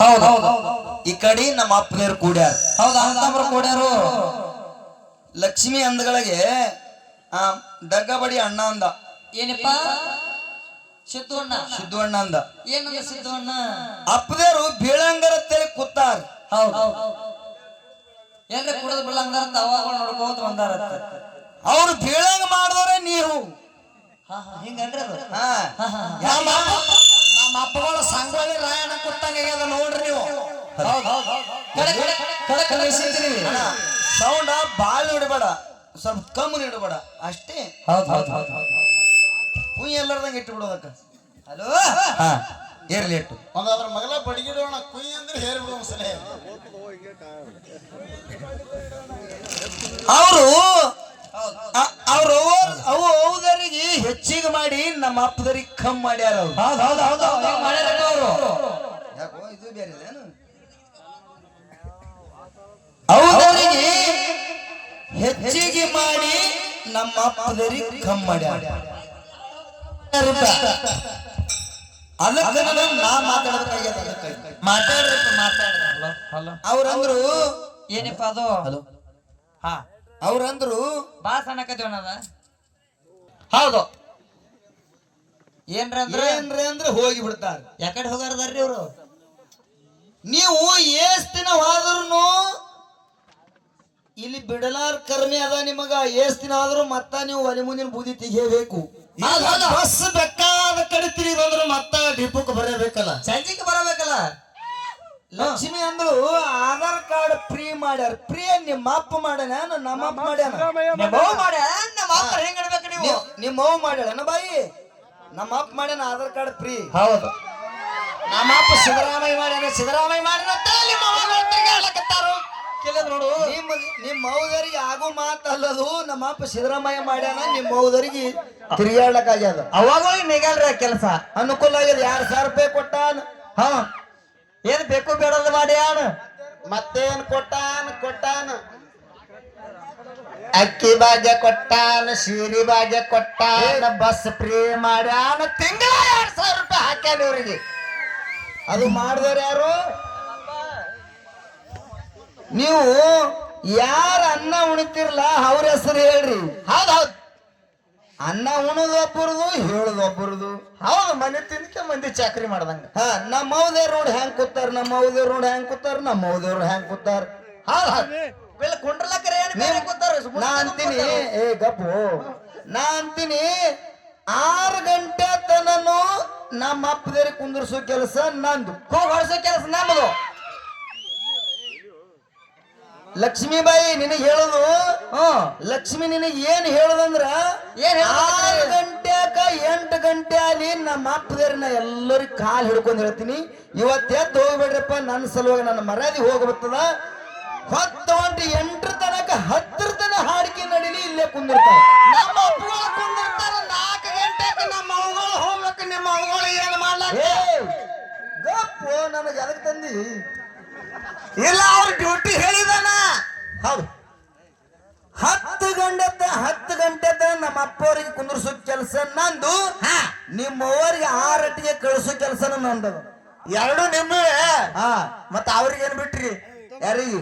ಹೌದು. ಈ ಕಡೆ ನಮ್ಮ ಅಪ್ಪನೇರ್ ಕೂಡ್ಯಾರ. ಹೌದು ಅಂತಂಬ್ರು ಕೂಡ್ಯಾರು. ಲಕ್ಷ್ಮಿ ಅಂದಗಳಿಗೆ ಆ ದಗ್ಗಬಡಿ ಅಣ್ಣ ಅಂದ. ಏನಪ್ಪ? ಸಿದ್ದು ಅಣ್ಣ ಅಂದ. ಏನಂದ ಸಿದ್ದಣ್ಣ ಅಪ್ಪದೇರು ಬೀಳಂಗರ ತೆರೆ ಕೂತಾರ. ಹೌದು. ಎಲ್ರಿ ಕುಡಿದು ಬಿಡಂಗಾರ ಅವಾಗ ನೋಡ್ಕೋತ ಬಂದಾರ ಅವ್ರು ಬೀಳಂಗ ಮಾಡಿದವರೇ ನೀವು. ಹಿಂಗಂದ್ರೆ ಹಾ. ಸಂಗೊಳ್ಳಿ ರಾಯಣ್ಣ ಕೊಟ್ಟಂಗೆ ಅದ ನೋಡ್ರಿ ನೀವು. ಸೌಂಡ್ ಬಾಳ ಇಡಬೇಡ ಸ್ವಲ್ಪ ಕಮ್ಮಿ ಇಡಬೇಡ ಅಷ್ಟೇ. ಕುಯ್ ಎಲ್ಲಾರ್ದಂಗ ಇಟ್ಟು ಬಿಡೋದಕ್ಕ ಹಲೋ? ಹಾ ಇರ್ಲಿ ಇಟ್ಟು. ಒಂದು ಅದ್ರ ಮಗಲ ಬಡಗಿಡೋಣ ಕುಯ್ ಅಂದ್ರೆ ಹೇರ್ಬಿಡೋ ಸಲಹೆ ಅವರು ಅವರು ಹೆಚ್ಚಿಗೆ ಮಾಡಿ ನಮ್ಮ ಅಪ್ಪದರಿಗೆ ಕಮ್ಮಿ ಮಾಡ್ಯಾರ ಅವರಿಗೆ ಹೌದು ಹೌದು ಹೌದು ಅವ್ರು. ಯಾಕೋ ಇದು ಬೇರೆ ಇದೇನು ಹೆಚ್ಚಿಗೆ ಮಾಡಿ ನಮ್ಮ ಅಪ್ಪದರಿಗೆ ಕಮ್ಮಿ ಮಾಡ್ಯಾರ. ಅದಕ್ಕೆ ನಾ ಮಾತಾಡಬೇಕಾಗ್ಯದ ಅದಕ್ಕೆ ಮಾತಾಡ್ರಿ ಅವ್ರಂದ್ರು ಏನಪ್ಪ ಅದು? ಹಲೋ. ಹಾ. ಅವ್ರಂದ್ರು ಬಾ ಸಣ್ಣಕದೇವನದ ಹೌದು. ಏನ್ರ ಅಂದ್ರ? ಏನ್ರಿ ಅಂದ್ರೆ ಹೋಗಿ ಬಿಡ್ತಾರ. ಯಾಕಡೆ ಹೋಗಾರದಾರ್ರಿ ಇವ್ರು? ನೀವು ಎಷ್ಟ್ ದಿನ ಹೋದ್ರು ಇಲ್ಲಿ ಬಿಡಲಾರ್ ಕರ್ಮಿ ಅದ ನಿಮಗ ಎಷ್ಟ್ ದಿನ ಆದ್ರೂ ಮತ್ತ ನೀವು ಒಲೆ ಮುಂದಿನ ಬೂದಿ ತೆಗಿಯಬೇಕು. ಬಸ್ ಬೇಕಾದ ಕಡೆ ತಿರುಗಿದ್ರೆ ಮತ್ತ ಡಿಪೋಕ್ ಬರಬೇಕಲ್ಲ? ಸಂಜಿಗೆ ಬರಬೇಕಲ್ಲ? ಲಕ್ಷ್ಮಿ ಅಂದ್ರು ಆಧಾರ್ ಕಾರ್ಡ್ ಫ್ರೀ ಮಾಡ್ಯಾರ. ಫ್ರೀ ನಿಮ್ಮ ಅಪ್ಪ ಮಾಡ್ಯಾನ ನಮ್ಮ ಅಪ್ಪ ಮಾಡ್ಯಾನ. ನಿಮ್ಮ ಅವ್ ಮಾಡ್ಯಾಳನ ಬಾಯಿ? ನಮ್ಮ ಅಪ್ಪ ಮಾಡ್ಯಾನ ಆಧಾರ್ ಕಾರ್ಡ್ ಫ್ರೀ. ಹೌದು. ನಮ್ಮ ಅಪ್ಪ ಸಿದ್ದರಾಮಯ್ಯ ಮಾಡ್ಯಾನ ಸಿದ್ದರಾಮಯ್ಯ ಅಂತ ನಿಮ್ಮ ತಿರ್ಗಾಡ್ಲಕತ್ತಾರು ಕೇಳಿದ್ ನೋಡು. ನಿಮ್ಮ ನಿಮ್ಮ ಮೌದರಿಗೆ ಆಗೋ ಮಾತಲ್ಲದು ನಮ್ಮ ಅಪ್ಪ ಸಿದ್ದರಾಮಯ್ಯ ಮಾಡ್ಯಾನ ನಿಮ್ಮ ಮೌದರಿಗೆ ತಿರುಗಾಡ್ಲಕ್ಕಾಗ್ಯದ ಅವಾಗ ನಿಗಲ್ರಿ ಕೆಲಸ. ಅನುಕೂಲ ಆಗ್ಯದ ಎರಡ್ ಸಾವಿರ ರೂಪಾಯಿ ಕೊಟ್ಟಾನ. ಹಾ ಏನ್ ಬೇಕು ಬೇಡದ ಮಾಡಿ ಯಾಣ ಮತ್ತೇನ್ ಕೊಟ್ಟಾನ ಕೊಟ್ಟಾನ. ಅಕ್ಕಿ ಭಾಗ್ಯ ಕೊಟ್ಟಾನ ಸೀರಿ ಭಾಗ್ಯ ಕೊಟ್ಟಾನ ಬಸ್ ಫ್ರೀ ಮಾಡ್ಯಾನ ತಿಂಗಳ ಎರಡ್ ಸಾವಿರ ರೂಪಾಯಿ ಹಾಕ್ಯಾನ ಇವ್ರಿಗೆ. ಅದು ಮಾಡಿದವ್ರು ಯಾರು? ನೀವು ಯಾರ ಅನ್ನ ಉಣಿತಿರ್ಲ ಅವ್ರ ಹೆಸರು ಹೇಳ್ರಿ. ಹೌದ್ ಹೌದ್. ಅನ್ನ ಉಣದು ಒಬ್ಬರದು ಹೇಳೋದು ಒಬ್ಬರದು. ಹೌದು ಮನೆ ತಿನ್ಕೆ ಮಂದಿ ಚಾಕ್ರಿ ಮಾಡ್ದಂಗ. ಹ ನಮ್ಮ ಮೌದೇವ್ರ ನೋಡಿ ಹೆಂಗ್ ಕೂತಾರ ನಮ್ಮ ಮೌದೇವ್ರ ನೋಡಿ ಹೆಂಗ್ ಕೂತಾರ ನಮ್ಮ ಮೌದೇವ್ರ ಹೆಂಗ್ ಕೂತಾರ. ಹೌದ್ ಹೌದ್. ನಾ ಅಂತೀನಿ. ಏ ಗಪ್ಪು. ನಾ ಅಂತೀನಿ ಆರು ಗಂಟೆ ತನನು ನಮ್ಮ ಅಪ್ಪದೇರಿ ಕುಂದಿರ್ಸೋ ಕೆಲಸ ನಂದು. ಹೊಡ್ಸೋ ಕೆಲಸ ನಮ್ಮದು ಲಕ್ಷ್ಮೀಬಾಯಿ ನಿನಗೆ ಹೇಳುದು? ಲಕ್ಷ್ಮಿ ನಿನಗೆ ಏನ್ ಹೇಳುದಂದ್ರ ಏನ್? ಆರು ಗಂಟ್ಯಾಕ ಎಂಟು ಗಂಟೆ ಅಲ್ಲಿ ನಮ್ಮ ಅಪ್ಪದೇರಿ ನಾ ಎಲ್ಲರಿಗೂ ಕಾಲು ಹಿಡ್ಕೊಂಡು ಹೇಳ್ತೀನಿ. ಇವತ್ತು ಎದ್ದು ಹೋಗ್ಬೇಡ್ರಪ್ಪ ನನ್ನ ಸಲುವಾಗಿ ನನ್ನ ಮರ್ಯಾದೆ ಹೋಗ್ಬರ್ತದ ಹೊತ್ತು ಹೊಂಟು ಎಂಟ್ರ ತನಕ ಹತ್ತರ ತನ ಹಾಡಿಕೆ ನಡೀಲಿ ಇಲ್ಲೇ ಕುಂದಿರ್ತಾರೆ. ನಮ್ಮ ಅಪ್ಪಗಳು ಕುಂದಿರ್ತಾರ ನಾಲ್ಕು ಗಂಟೆಗೆ ನಮ್ಮ ಅವುಗಳು ಹೋಗ್ಬೇಕು ನಿಮ್ಮ ಅವುಗಳು ಏನು ಮಾಡ್ಲಾಕ? ಗಪ್ಪು ನನಗೆ ಅದಕ್ಕೆ ತಂದಿ. ಇಲ್ಲ ಅವ್ರ ಡ್ಯೂಟಿ ಹೇಳಿದಾನ. ಹೌದು. ಹತ್ತು ಗಂಟೆ ಹತ್ತು ಗಂಟೆ ನಮ್ಮ ಅಪ್ಪವರಿಗೆ ಕುಂದಿರ್ಸೋ ಕೆಲಸ ನಂದು. ಹಾ. ನಿಮ್ಮವರಿಗೆ ಆರಟ್ಟಿಗೆ ಕಳಿಸೋ ಕೆಲಸನ ನಂದದು. ಎರಡು ನಿಮ್ಮವೇ ಹಾ. ಅವ್ರಿಗೆ ಏನು ಬಿಟ್ರಿ? ಯಾರಿಗೆ?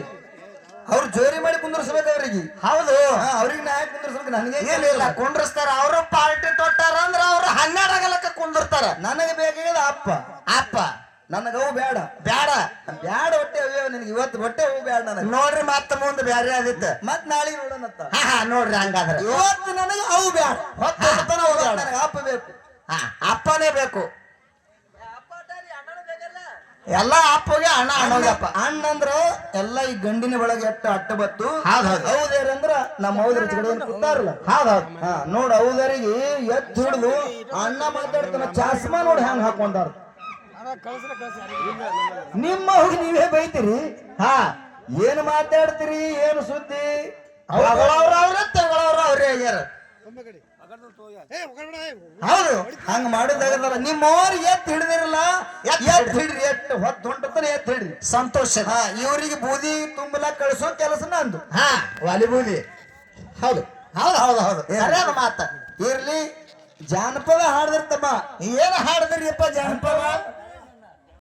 ಅವ್ರು ಜೋರಿ ಮಾಡಿ ಕುಂದರ್ಸ್ಬೇಕು ಅವ್ರಿಗೆ. ಹೌದು. ಅವ್ರಿಗೆ ನಾ ಯಾಕೆ ಕುಂದಿರ್ಸ್ಬೇಕು? ನನಗೆ ಏನಿಲ್ಲ ಕುಂಡ್ರಸ್ತಾರ ಅವರು ಪಾರ್ಟಿ ತೊಟ್ಟಾರ ಅಂದ್ರ ಅವ್ರು ಹನ್ನೆರಡು ಆಗಲಕ್ಕ ಕುಂದಿರ್ತಾರ ನನಗೆ ಬೇಕಾಗಿದ ಅಪ್ಪ. ಅಪ್ಪ. ನನಗವು ಬೇಡ. ಬೇಡ. ಬ್ಯಾಡ ಹೊಟ್ಟೆ ಅವ್ಯೋ ನಿನಗೆ. ಇವತ್ತು ಹೊಟ್ಟೆ ಅವು ಬೇಡ ನನಗೆ. ನೋಡ್ರಿ ಮತ್ತ ಮುಂದೆ ಬೇರೆ ಆದಿತ್ತ ಮತ್ ನಾಳೆ ನೋಡೋಣತ್ತ ಹಾ ನೋಡ್ರಿ ಹಂಗಾದ್ರೆ. ಇವತ್ತು ನನಗೆ ಅವು ಬೇಡ. ಹೊತ್ತು ಅವು ಬೇಡ. ನನಗೆ ಅಪ್ಪ ಬೇಕು. ಹಾ ಅಪ್ಪನೇ ಬೇಕು. ಎಲ್ಲ ಅಪ್ಪಗೆ ಅಣ್ಣ ಅಣ್ಣಪ್ಪ ಅಣ್ಣ ಅಂದ್ರ ಎಲ್ಲ ಈ ಗಂಡಿನ ಒಳಗೆ ಎಟ್ಟ ಅಟ್ಟ ಬತ್ತು. ಹೌದ್ ಹೌದ್. ಹೌದೇರಂದ್ರ ನಮ್ಮ ಹೌದ್ರ ಕಡೆ ಏನ್ ಕೂತಾರಲ್ಲ. ಹೌದ್ ನೋಡ್ ಹೌದರಿಗೆ ಎತ್ತು ಹಿಡಿದು ಅಣ್ಣ ಮಾತಾಡ್ತಾನ ಚಾಸ್ಮಾ ನೋಡಿ ಹ್ಯಾಂಗ ಹಾಕೊಂಡಾರ. ನಿಮ್ಮ ಹೋಗಿ ನೀವೇ ಬೈತೀರಿ? ಹಾ ಏನ್ ಮಾತಾಡ್ತೀರಿ ಏನು ಸುದ್ದಿ? ಅವ್ರ ಅವ್ರೇ ತಗೊಳವ್ರ ಅವ್ರೇ ಆಗ್ಯಾರ. ಹೌದು. ಹಂಗ ಮಾಡಿದಾಗದಲ್ಲ ನಿಮ್ಮವ್ರಿಗೆ ಎತ್ ಹಿಡಿದಿರಲ್ಲ ಎತ್ ಹಿಡ್ರಿ ಎತ್ ಹೊತ್ತು ಹೊಂಟತನ ಎತ್ ಹಿಡ್ರಿ ಸಂತೋಷ. ಹಾ ಇವರಿಗೆ ಬೂದಿ ತುಂಬಲ ಕಳಿಸೋ ಕೆಲಸ ನಂದು. ಹಾ. ವಾಲಿಬೂದಿ ಹೌದು. ಹೌದು ಹೌದು ಹೌದು. ಏನ್? ಸರಿಯಾದ ಮಾತ. ಇರ್ಲಿ. ಜಾನಪದ ಹಾಡ್ದಿರ್ತಮ್ಮ ಏನ್ ಹಾಡಿದ್ರಿಯಪ್ಪ ಜಾನಪದ?